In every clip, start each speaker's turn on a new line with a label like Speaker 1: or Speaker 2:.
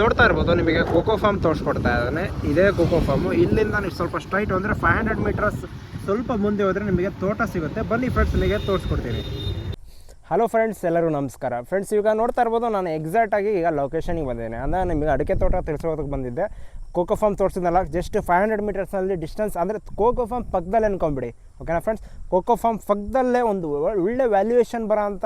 Speaker 1: ನೋಡ್ತಾ ಇರ್ಬೋದು, ನಿಮಗೆ ಕೋಕೋ ಫಾರ್ಮ್ ತೋರಿಸ್ಕೊಡ್ತಾ ಇದ್ದಾನೆ. ಇದೇ ಕೋಕೋ ಫಾರ್ಮು ಇಲ್ಲಿಂದ ನೀವು ಸ್ವಲ್ಪ ಸ್ಟ್ರೈಟ್ ಅಂದರೆ ಫೈವ್ ಹಂಡ್ರೆಡ್ ಮೀಟರ್ಸ್ ಸ್ವಲ್ಪ ಮುಂದೆ ಹೋದರೆ ನಿಮಗೆ ತೋಟ ಸಿಗುತ್ತೆ. ಬನ್ನಿ ಫ್ರೆಂಡ್ಸ್ ನಿಮಗೆ ತೋರಿಸ್ಕೊಡ್ತೀನಿ. ಹಲೋ ಫ್ರೆಂಡ್ಸ್ ಎಲ್ಲರೂ ನಮಸ್ಕಾರ. ಫ್ರೆಂಡ್ಸ್ ಈಗ ನೋಡ್ತಾ ಇರ್ಬೋದು, ನಾನು ಎಕ್ಸಾಕ್ಟಾಗಿ ಈಗ ಲೊಕೇಶನಿಗೆ ಬಂದಿದ್ದೇನೆ. ಅಂದರೆ ನಿಮಗೆ ಅಡಿಕೆ ತೋಟ ತಿಳಿಸೋದಕ್ಕೆ ಬಂದಿದ್ದೆ. ಕೋಕೋ ಫಾರ್ಮ್ ತೋರಿಸಿದ್ನಲ್ಲ ಜಸ್ಟ್ ಫೈವ್ ಹಂಡ್ರೆಡ್ ಮೀಟರ್ಸ್ನಲ್ಲಿ ಡಿಸ್ಟೆನ್ಸ್ ಅಂದರೆ ಕೋಕೋ ಫಾರ್ಮ್ ಪಕ್ಕದಲ್ಲಿ ಅನ್ಕೊಂಬಿಡಿ ಓಕೆನಾ ಫ್ರೆಂಡ್ಸ್ ಕೋಕೋ ಫಾರ್ಮ್ ಪಕ್ಕದಲ್ಲೇ ಒಂದು ಒಳ್ಳೆ ವ್ಯಾಲ್ಯೂಯೇಷನ್ ಬರೋ ಅಂಥ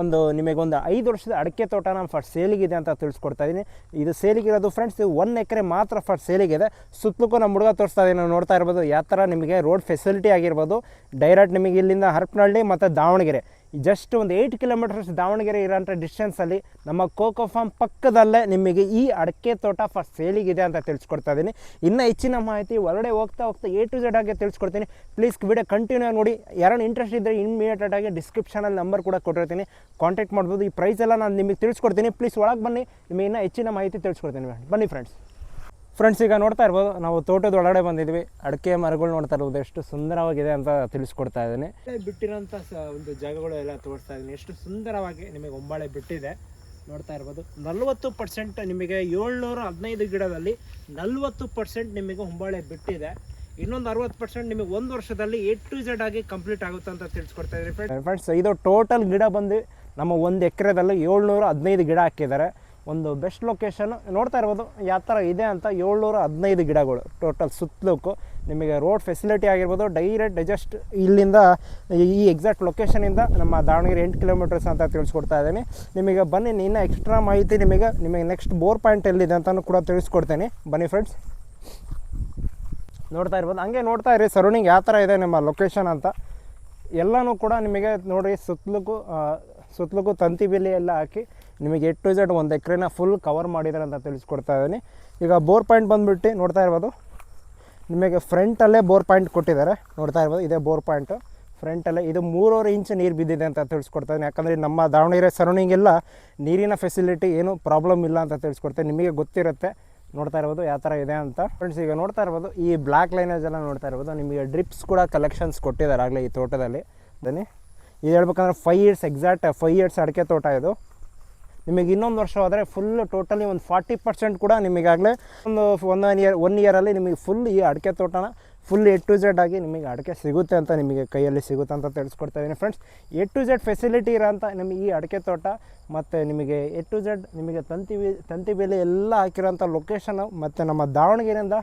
Speaker 1: ಒಂದು ನಿಮಗೊಂದು ಐದು ವರ್ಷದ ಅಡಿಕೆ ತೋಟನ ಫಸ್ಟ್ ಸೇಲಿಗಿದೆ ಅಂತ ತಿಳಿಸ್ಕೊಡ್ತಾ ಇದ್ದೀನಿ ಇದು ಸೇಲಿಗಿರೋದು ಫ್ರೆಂಡ್ಸ್ ಇದು ಒನ್ ಎಕರೆ ಮಾತ್ರ ಫಸ್ಟ್ ಸೇಲಿಗಿದೆ ಸುತ್ತಲೂ ನಮ್ಮ ಹುಡುಗ ತೋರಿಸ್ತಾ ಇದ್ದೀನಿ ನಾವು ನೋಡ್ತಾ ಇರ್ಬೋದು, ಯಾವ ಥರ ನಿಮಗೆ ರೋಡ್ ಫೆಸಿಲಿಟಿ ಆಗಿರ್ಬೋದು. ಡೈರೆಕ್ಟ್ ನಿಮಗೆ ಇಲ್ಲಿಂದ ಹರಪನಹಳ್ಳಿ ಮತ್ತು ದಾವಣಗೆರೆ. ಜಸ್ಟ್ ಒಂದು ಏಯ್ಟ್ ಕಿಲೋಮೀಟರ್ಸ್ ದಾವಣಗೆರೆ ಇರೋಂಥ ಡಿಸ್ಟೆನ್ಸಲ್ಲಿ ನಮ್ಮ ಕೋಕೋ ಫಾರ್ಮ್ ಪಕ್ಕದಲ್ಲೇ ನಿಮಗೆ ಈ ಅಡಿಕೆ ತೋಟ ಫಸ್ಟ್ ಸೇಲಿಗಿದೆ ಅಂತ ತಿಳಿಸ್ಕೊಡ್ತಾ ಇದ್ದೀನಿ ಇನ್ನೂ ಹೆಚ್ಚಿನ ಮಾಹಿತಿ ಹೊರಗಡೆ ಹೋಗ್ತಾ ಹೋಗ್ತಾ ಎ ಟು ಜೆಡ್ ಆಗಿ ತಿಳಿಸ್ಕೊಡ್ತೀನಿ. ಪ್ಲೀಸ್ ವಿಡಿಯೋ ಕಂಟಿನ್ಯೂ ನೋಡಿ ಯಾರು ಇಂಟ್ರೆಸ್ಟ್ ಇದ್ದರೆ ಇಮ್ಮಿಡಿಯೇಟಾಗಿ ಆಗಿ ಡಿಸ್ಕ್ರಿಪ್ಷನಲ್ಲಿ ನಂಬರ್ ಕೂಡ ಕೊಟ್ಟಿರ್ತೀನಿ. ಕಾಂಟ್ಯಾಕ್ಟ್ ಮಾಡ್ಬೋದು. ಈ ಪ್ರೈಸ್ ಎಲ್ಲ ನಾನು ನಿಮಗೆ ತಿಳಿಸ್ಕೊಡ್ತೀನಿ. ಪ್ಲೀಸ್ ಒಳಗೆ ಬನ್ನಿ. ನಿಮಗೆ ಇನ್ನೂ ಹೆಚ್ಚಿನ ಮಾಹಿತಿ ತಿಳಿಸ್ಕೊಡ್ತೀನಿ ಬನ್ನಿ ಫ್ರೆಂಡ್ಸ್ ಫ್ರೆಂಡ್ಸ್ ಈಗ ನೋಡ್ತಾ ಇರ್ಬೋದು, ನಾವು ತೋಟದ ಒಳಗಡೆ ಬಂದಿದ್ವಿ. ಅಡಿಕೆ ಮರಗಳು ನೋಡ್ತಾ ಇರ್ಬೋದು. ಎಷ್ಟು ಸುಂದರವಾಗಿದೆ ಅಂತ ತಿಳಿಸ್ಕೊಡ್ತಾ ಇದ್ದೀನಿ. ಬಿಟ್ಟಿರೋಂಥ ಒಂದು ಜಾಗಗಳು ಎಲ್ಲ ತೋರಿಸ್ತಾ ಇದ್ದೀನಿ. ಎಷ್ಟು ಸುಂದರವಾಗಿ ನಿಮಗೆ ಒಂಬಾಳೆ ಬಿಟ್ಟಿದೆ. ನೋಡ್ತಾ ಇರ್ಬೋದು. ನಲ್ವತ್ತು ಪರ್ಸೆಂಟ್ ನಿಮಗೆ ಏಳ್ನೂರ ಹದಿನೈದು ಗಿಡದಲ್ಲಿ ನಲ್ವತ್ತು ಪರ್ಸೆಂಟ್ ನಿಮಗೆ ಹೊಂಬಾಳೆ ಬಿಟ್ಟಿದೆ. ಇನ್ನೊಂದು ಅರವತ್ತು ಪರ್ಸೆಂಟ್ ನಿಮಗೆ ಒಂದು ವರ್ಷದಲ್ಲಿ ಎ ಟು ಝೆಡ್ ಆಗಿ ಕಂಪ್ಲೀಟ್ ಆಗುತ್ತೆ ಅಂತ ತಿಳಿಸ್ಕೊಡ್ತಾ ಇದ್ದೀನಿ. ಫ್ರೆಂಡ್ಸ್ ಇದು ಟೋಟಲ್ ಗಿಡ ಬಂದು ನಮ್ಮ ಒಂದು ಎಕರೆದಲ್ಲಿ ಏಳ್ನೂರ ಹದಿನೈದು ಗಿಡ ಹಾಕಿದ್ದಾರೆ. ಒಂದು ಬೆಸ್ಟ್ ಲೊಕೇಶನ್ ನೋಡ್ತಾ ಇರ್ಬೋದು ಯಾವ ಥರ ಇದೆ ಅಂತ ಏಳ್ನೂರ ಹದಿನೈದು ಗಿಡಗಳು ಟೋಟಲ್ ಸುತ್ತಲೂಕು ನಿಮಗೆ ರೋಡ್ ಫೆಸಿಲಿಟಿ ಆಗಿರ್ಬೋದು ಡೈರೆಕ್ಟ್ ಜಸ್ಟ್ ಇಲ್ಲಿಂದ ಈ ಎಕ್ಸಾಕ್ಟ್ ಲೊಕೇಶನಿಂದ ನಮ್ಮ ದಾವಣಗೆರೆ ಎಂಟು ಕಿಲೋಮೀಟರ್ಸ್ ಅಂತ ತಿಳಿಸ್ಕೊಡ್ತಾ ಇದ್ದೀನಿ. ನಿಮಗೆ ಬನ್ನಿ ಇನ್ನೂ ಎಕ್ಸ್ಟ್ರಾ ಮಾಹಿತಿ ನಿಮಗೆ ನಿಮಗೆ ನೆಕ್ಸ್ಟ್ ಬೋರ್ ಪಾಯಿಂಟ್ ಎಲ್ಲಿದೆ ಅಂತಲೂ ಕೂಡ ತಿಳಿಸ್ಕೊಡ್ತೇನೆ. ಬನ್ನಿ ಫ್ರೆಂಡ್ಸ್ ನೋಡ್ತಾ ಇರ್ಬೋದು. ಹಂಗೆ ನೋಡ್ತಾ ಇರಿ ಸರೌಂಡಿಂಗ್ ಯಾವ ಥರ ಇದೆ ನಿಮ್ಮ ಲೊಕೇಶನ್ ಅಂತ. ಎಲ್ಲನೂ ಕೂಡ ನಿಮಗೆ ನೋಡಿ ಸುತ್ತಲಕ್ಕೂ ಸುತ್ತಲಕ್ಕೂ ತಂತಿ ಬೇಲಿ ಎಲ್ಲ ಹಾಕಿ ನಿಮಗೆ ಎಟ್ ಟು ಝಡ್ ಒಂದು ಎಕರೆನ ಫುಲ್ ಕವರ್ ಮಾಡಿದ್ದಾರೆ ಅಂತ ತಿಳಿಸ್ಕೊಡ್ತಾ ಇದ್ದೀನಿ. ಈಗ ಬೋರ್ ಪಾಯಿಂಟ್ ಬಂದುಬಿಟ್ಟು ನೋಡ್ತಾ ಇರ್ಬೋದು. ನಿಮಗೆ ಫ್ರಂಟಲ್ಲೇ ಬೋರ್ ಪಾಯಿಂಟ್ ಕೊಟ್ಟಿದ್ದಾರೆ. ನೋಡ್ತಾ ಇರ್ಬೋದು, ಇದೇ ಬೋರ್ ಪಾಯಿಂಟು ಫ್ರಂಟಲ್ಲೇ ಇದು ಮೂರುವರೆ ಇಂಚ್ ನೀರು ಬಿದ್ದಿದೆ ಅಂತ ತಿಳಿಸ್ಕೊಡ್ತಾ ಇದ್ದೀನಿ. ಯಾಕಂದರೆ ನಮ್ಮ ದಾವಣಗೆರೆ ಸರೌಂಡಿಂಗ್ ಎಲ್ಲ ನೀರಿನ ಫೆಸಿಲಿಟಿ ಏನು ಪ್ರಾಬ್ಲಮ್ ಇಲ್ಲ ಅಂತ ತಿಳಿಸ್ಕೊಡ್ತೇನೆ ನಿಮಗೆ ಗೊತ್ತಿರುತ್ತೆ. ನೋಡ್ತಾ ಇರ್ಬೋದು ಯಾವ ಥರ ಇದೆ ಅಂತ. ಫ್ರೆಂಡ್ಸ್ ಈಗ ನೋಡ್ತಾ ಇರ್ಬೋದು, ಈ ಬ್ಲ್ಯಾಕ್ ಲೈನೇಜ್ ಎಲ್ಲ ನೋಡ್ತಾ ಇರ್ಬೋದು, ನಿಮಗೆ ಡ್ರಿಪ್ಸ್ ಕೂಡ ಕಲೆಕ್ಷನ್ಸ್ ಕೊಟ್ಟಿದ್ದಾರೆ ಆಗಲೇ ಈ ತೋಟದಲ್ಲಿ. ಬನ್ನಿ. ಇದು ಹೇಳ್ಬೇಕಂದ್ರೆ five years exact five years ಅಡಿಕೆ ತೋಟ ಇದು. ನಿಮಗೆ ಇನ್ನೊಂದು ವರ್ಷ ಹೋದರೆ ಫುಲ್ ಟೋಟಲಿ ಒಂದು ಫಾರ್ಟಿ ಪರ್ಸೆಂಟ್ ಕೂಡ ನಿಮಗಾಗಲೇ ಒಂದು ಒನ್ ಇಯರ್ ಒನ್ ಇಯರಲ್ಲಿ ನಿಮಗೆ ಫುಲ್ ಈ ಅಡಿಕೆ ತೋಟನ ಫುಲ್ ಎ ಟು ಝೆಡ್ ಆಗಿ ನಿಮಗೆ ಅಡಿಕೆ ಸಿಗುತ್ತೆ ಅಂತ ನಿಮಗೆ ಕೈಯಲ್ಲಿ ಸಿಗುತ್ತೆ ಅಂತ ತಿಳಿಸ್ಕೊಡ್ತಾ ಇದ್ದೀನಿ friends. A to Z facility ಇರೋಂಥ ನಿಮಗೆ ಈ ಅಡಿಕೆ ತೋಟ ಮತ್ತು ನಿಮಗೆ ಎ ಟು ಝೆಡ್ ನಿಮಗೆ ತಂತಿ ತಂತಿ ಬೇಲಿ ಎಲ್ಲ ಹಾಕಿರೋಂಥ ಲೊಕೇಶನ್ ಮತ್ತು ನಮ್ಮ ದಾವಣಗೆರೆಯಿಂದ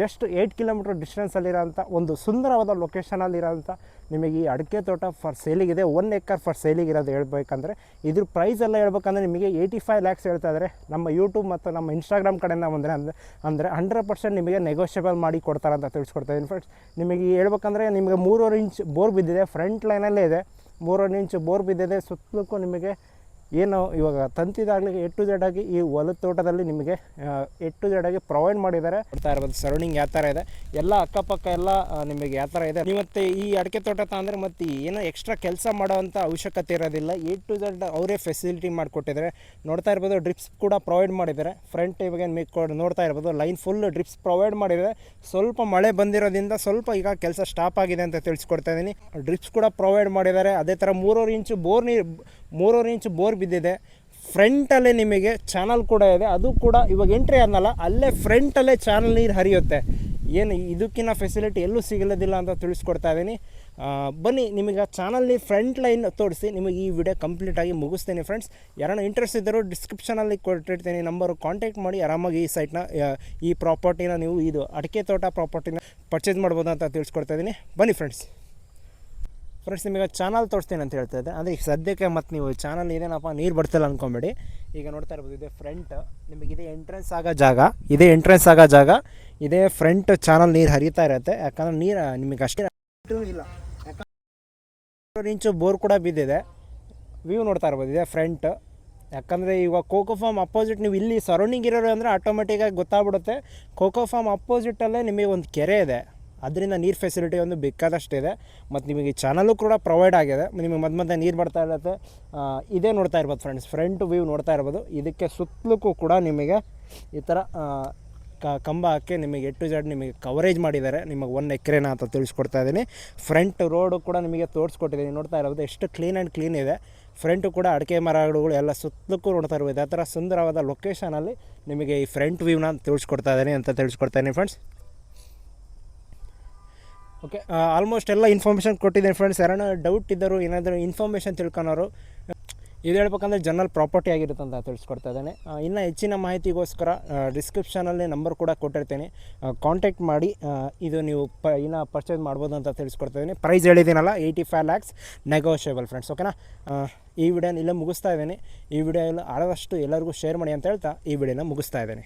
Speaker 1: ಜಸ್ಟ್ ಏಯ್ಟ್ ಕಿಲೋಮೀಟ್ರ್ ಡಿಸ್ಟೆನ್ಸಲ್ಲಿರೋಂಥ ಒಂದು ಸುಂದರವಾದ ಲೊಕೇಶನಲ್ಲಿರೋಂಥ ನಿಮಗೆ ಈ ಅಡಿಕೆ ತೋಟ ಫಾರ್ ಸೇಲಿಗಿದೆ ಒನ್ ಏಕರ್ ಫಾರ್ ಸೇಲಿಗಿರೋದು ಹೇಳ್ಬೇಕಂದ್ರೆ ಇದ್ರ ಪ್ರೈಸ್ ಎಲ್ಲ ಹೇಳ್ಬೇಕಂದ್ರೆ ನಿಮಗೆ ಏಯ್ಟಿ ಫೈವ್ ಲ್ಯಾಕ್ಸ್ ಹೇಳ್ತಾ ಇದ್ದಾರೆ. ನಮ್ಮ ಯೂಟ್ಯೂಬ್ ಮತ್ತು ನಮ್ಮ ಇನ್ಸ್ಟಾಗ್ರಾಮ್ ಕಡೆಯಿಂದ ಬಂದರೆ ಅಂದರೆ ಅಂದರೆ ಹಂಡ್ರೆಡ್ ಪರ್ಸೆಂಟ್ ನಿಮಗೆ ನೆಗೋಷಿಯಬಲ್ ಮಾಡಿ ಕೊಡ್ತಾರೆ ಅಂತ ತಿಳಿಸ್ಕೊಡ್ತಾ ಫ್ರೆಂಡ್ಸ್ ನಿಮಗೆ ಹೇಳ್ಬೇಕಂದ್ರೆ ನಿಮಗೆ ಮೂರುವರೆ ಇಂಚ್ ಬೋರ್ ಬಿದ್ದಿದೆ ಫ್ರಂಟ್ ಲೈನಲ್ಲೇ ಇದೆ. ಮೂರುವರೆ ಇಂಚ್ ಬೋರ್ ಬಿದ್ದಿದೆ ಸುತ್ತಲಕ್ಕೂ ನಿಮಗೆ ಏನು ಇವಾಗ ತಂತಿದಾಗಲಿ ಎ ಟು ಜೆಡ್ ಆಗಿ ಈ ಹೊಲದ ತೋಟದಲ್ಲಿ ನಿಮಗೆ ಎ ಟು ಜೆಡ್ ಆಗಿ ಪ್ರೊವೈಡ್ ಮಾಡಿದ್ದಾರೆ. ನೋಡ್ತಾ ಇರ್ಬೋದು ಸರೌಂಡಿಂಗ್ ಯಾವ ಥರ ಇದೆ. ಎಲ್ಲ ಅಕ್ಕಪಕ್ಕ ಎಲ್ಲ ನಿಮಗೆ ಯಾವ ಥರ ಇದೆ. ಮತ್ತು ಈ ಅಡಿಕೆ ತೋಟ ತಂದರೆ ಮತ್ತು ಏನೋ ಎಕ್ಸ್ಟ್ರಾ ಕೆಲಸ ಮಾಡೋವಂಥ ಅವಶ್ಯಕತೆ ಇರೋದಿಲ್ಲ. ಎ ಟು ಜೆಡ್ ಅವರೇ ಫೆಸಿಲಿಟಿ ಮಾಡಿಕೊಟ್ಟಿದ್ದಾರೆ. ನೋಡ್ತಾ ಇರ್ಬೋದು ಡ್ರಿಪ್ಸ್ ಕೂಡ ಪ್ರೊವೈಡ್ ಮಾಡಿದ್ದಾರೆ. ಫ್ರಂಟ್ ಇವಾಗ ಕೊಡ್ ನೋಡ್ತಾ ಇರ್ಬೋದು ಲೈನ್ ಫುಲ್ ಡ್ರಿಪ್ಸ್ ಪ್ರೊವೈಡ್ ಮಾಡಿದ್ದಾರೆ. ಸ್ವಲ್ಪ ಮಳೆ ಬಂದಿರೋದ್ರಿಂದ ಸ್ವಲ್ಪ ಈಗ ಕೆಲಸ ಸ್ಟಾಪ್ ಆಗಿದೆ ಅಂತ ತಿಳಿಸ್ಕೊಡ್ತಾ ಇದ್ದೀನಿ. ಡ್ರಿಪ್ಸ್ ಕೂಡ ಪ್ರೊವೈಡ್ ಮಾಡಿದ್ದಾರೆ. ಅದೇ ಥರ ಮೂರುವರೆ ಇಂಚು ಬೋರ್ ನೀರು, ಮೂರುವರೆ ಇಂಚು ಬೋರ್ ಬಿದ್ದಿದೆ. ಫ್ರಂಟಲ್ಲೇ ನಿಮಗೆ ಚಾನಲ್ ಕೂಡ ಇದೆ. ಅದು ಕೂಡ ಇವಾಗ ಎಂಟ್ರಿ ಆದ್ನಲ್ಲ, ಅಲ್ಲೇ ಫ್ರಂಟಲ್ಲೇ ಚಾನಲ್ ನೀರು ಹರಿಯುತ್ತೆ. ಏನು ಇದಕ್ಕಿಂತ ಫೆಸಿಲಿಟಿ ಎಲ್ಲೂ ಸಿಗಲ್ಲದಿಲ್ಲ ಅಂತ ತಿಳಿಸ್ಕೊಡ್ತಾ ಇದ್ದೀನಿ ಬನ್ನಿ, ನಿಮಗೆ ಚಾನಲ್ ನೀರು ಫ್ರಂಟ್ ಲೈನ್ ತೋರಿಸಿ, ನಿಮಗೆ ಈ ವಿಡಿಯೋ ಕಂಪ್ಲೀಟಾಗಿ ಮುಗಿಸ್ತೀನಿ ಫ್ರೆಂಡ್ಸ್ ಯಾರನ್ನ ಇಂಟ್ರೆಸ್ಟ್ ಇದ್ದರೂ ಡಿಸ್ಕ್ರಿಪ್ಷನಲ್ಲಿ ಕೊಟ್ಟಿರ್ತೀನಿ ನಂಬರು ಕಾಂಟ್ಯಾಕ್ಟ್ ಮಾಡಿ, ಆರಾಮಾಗಿ ಈ ಸೈಟ್ನ ಈ ಪ್ರಾಪರ್ಟಿನ ನೀವು ಇದು ಅಡಿಕೆ ತೋಟ ಪ್ರಾಪರ್ಟಿನ ಪರ್ಚೇಸ್ ಮಾಡ್ಬೋದು ಅಂತ ತಿಳಿಸ್ಕೊಡ್ತಾ ಇದ್ದೀನಿ ಬನ್ನಿ ಫ್ರೆಂಡ್ಸ್ ಫ್ರೆಂಡ್ಸ್, ನಿಮಗೆ ಚಾನಲ್ ತೋರಿಸ್ತೀನಿ ಅಂತ ಹೇಳ್ತಾ ಇದ್ದೆ. ಅಂದರೆ ಈಗ ಸದ್ಯಕ್ಕೆ ಮತ್ತು ನೀವು ಚಾನಲ್ ಏನೇನಪ್ಪ, ನೀರು ಬರ್ತಿಲ್ಲ ಅಂದ್ಕೊಂಬೇಡಿ ಈಗ ನೋಡ್ತಾ ಇರ್ಬೋದು, ಇದೆ ಫ್ರಂಟ್ ನಿಮಗೆ ಇದೇ ಎಂಟ್ರೆನ್ಸ್ ಆಗೋ ಜಾಗ, ಇದೇ ಎಂಟ್ರೆನ್ಸ್ ಆಗೋ ಜಾಗ, ಇದೇ ಫ್ರಂಟ್ ಚಾನಲ್ ನೀರು ಹರಿತಾ ಇರುತ್ತೆ. ಯಾಕಂದ್ರೆ ನೀರು ನಿಮಗೆ ಅಷ್ಟೇ ಇಲ್ಲ. ಯಾಕಂದ್ರೆ ಇಂಚು ಬೋರ್ ಕೂಡ ಬಿದ್ದಿದೆ. ವ್ಯೂ ನೋಡ್ತಾ ಇರ್ಬೋದು, ಇದೆ ಫ್ರಂಟ್ ಯಾಕಂದರೆ ಇವಾಗ ಕೋಕೋ ಫಾರ್ಮ್ ಅಪೋಸಿಟ್ ನೀವು ಇಲ್ಲಿ ಸರೌಂಡಿಂಗ್ ಇರೋರು ಅಂದರೆ ಆಟೋಮೆಟಿಕ್ಕಾಗಿ ಗೊತ್ತಾಗ್ಬಿಡುತ್ತೆ. ಕೋಕೋ ಫಾರ್ಮ್ ಅಪೋಸಿಟಲ್ಲೇ ನಿಮಗೆ ಒಂದು ಕೆರೆ ಇದೆ. ಅದರಿಂದ ನೀರು ಫೆಸಿಲಿಟಿ ಒಂದು ಬೇಕಾದಷ್ಟಿದೆ. ಮತ್ತು ನಿಮಗೆ ಚಾನಲು ಕೂಡ ಪ್ರೊವೈಡ್ ಆಗಿದೆ. ನಿಮಗೆ ಮಧ್ಯ ಮಧ್ಯೆ ನೀರು ಬರ್ತಾ ಇರುತ್ತೆ. ಇದೇ ನೋಡ್ತಾ ಇರ್ಬೋದು ಫ್ರೆಂಡ್ಸ್ ಫ್ರಂಟ್ ವ್ಯೂ ನೋಡ್ತಾ ಇರ್ಬೋದು. ಇದಕ್ಕೆ ಸುತ್ತಲೂ ಕೂಡ ನಿಮಗೆ ಈ ಥರ ಕ, ಕಂಬ ಹಾಕಿ ನಿಮಗೆ ಎಟ್ಟು ಜಡ್ ನಿಮಗೆ ಕವರೇಜ್ ಮಾಡಿದ್ದಾರೆ. ನಿಮಗೆ ಒನ್ ಎಕರೆನ ಅಂತ ತಿಳಿಸ್ಕೊಡ್ತಾ ಇದ್ದೀನಿ. ಫ್ರಂಟ್ ರೋಡು ಕೂಡ ನಿಮಗೆ ತೋರಿಸ್ಕೊಟ್ಟಿದ್ದೀನಿ. ನೋಡ್ತಾ ಇರೋದು ಎಷ್ಟು ಕ್ಲೀನ್ ಆ್ಯಂಡ್ ಕ್ಲೀನ್ ಇದೆ. ಫ್ರಂಟು ಕೂಡ ಅಡಿಕೆ ಮರಗಳು ಎಲ್ಲ ಸುತ್ತಲೂ ನೋಡ್ತಾ ಇರ್ಬೋದು. ಆ ಥರ ಸುಂದರವಾದ ಲೊಕೇಶನಲ್ಲಿ ನಿಮಗೆ ಈ ಫ್ರಂಟ್ ವ್ಯೂನ ತಿಳಿಸ್ಕೊಡ್ತಾ ಇದ್ದೀನಿ ಅಂತ ತಿಳಿಸ್ಕೊಡ್ತಾ ಫ್ರೆಂಡ್ಸ್ ಓಕೆ ಆಲ್ಮೋಸ್ಟ್ ಎಲ್ಲ ಇನ್ಫಾರ್ಮೇಷನ್ ಕೊಟ್ಟಿದ್ದೀನಿ ಫ್ರೆಂಡ್ಸ್ ಯಾರನ್ನ ಡೌಟ್ ಇದ್ದರು ಏನಾದರೂ ಇನ್ಫಾರ್ಮೇಷನ್ ತಿಳ್ಕೊಳೋರು, ಇದು ಹೇಳ್ಬೇಕಂದ್ರೆ ಜನರಲ್ ಪ್ರಾಪರ್ಟಿ ಆಗಿರುತ್ತೆ ಅಂತ ತಿಳಿಸ್ಕೊಡ್ತಾ ಇದ್ದೇನೆ. ಇನ್ನೂ ಇನ್ನು ಹೆಚ್ಚಿನ ಮಾಹಿತಿಗೋಸ್ಕರ ಡಿಸ್ಕ್ರಿಪ್ಷನಲ್ಲಿ ನಂಬರ್ ಕೂಡ ಕೊಟ್ಟಿರ್ತೀನಿ. ಕಾಂಟ್ಯಾಕ್ಟ್ ಮಾಡಿ ಇದು ನೀವು ಪ, ಇನ್ನೂ ಪರ್ಚೇಸ್ ಮಾಡ್ಬೋದು ಅಂತ ತಿಳಿಸ್ಕೊಡ್ತಾ ಇದ್ದೀನಿ. Price ಹೇಳಿದ್ದೀನಲ್ಲ eighty five lakhs negotiable friends ಓಕೆನಾ ಈ ವಿಡಿಯೋನ ಇಲ್ಲೇ ಮುಗಿಸ್ತಾ ಇದ್ದೀನಿ. ಈ ವಿಡಿಯೋ ಎಲ್ಲ ಆದಷ್ಟು ಎಲ್ಲರಿಗೂ ಶೇರ್ ಮಾಡಿ ಅಂತ ಹೇಳ್ತಾ ಈ ವಿಡಿಯೋನ ಮುಗಿಸ್ತಾ ಇದ್ದೀನಿ.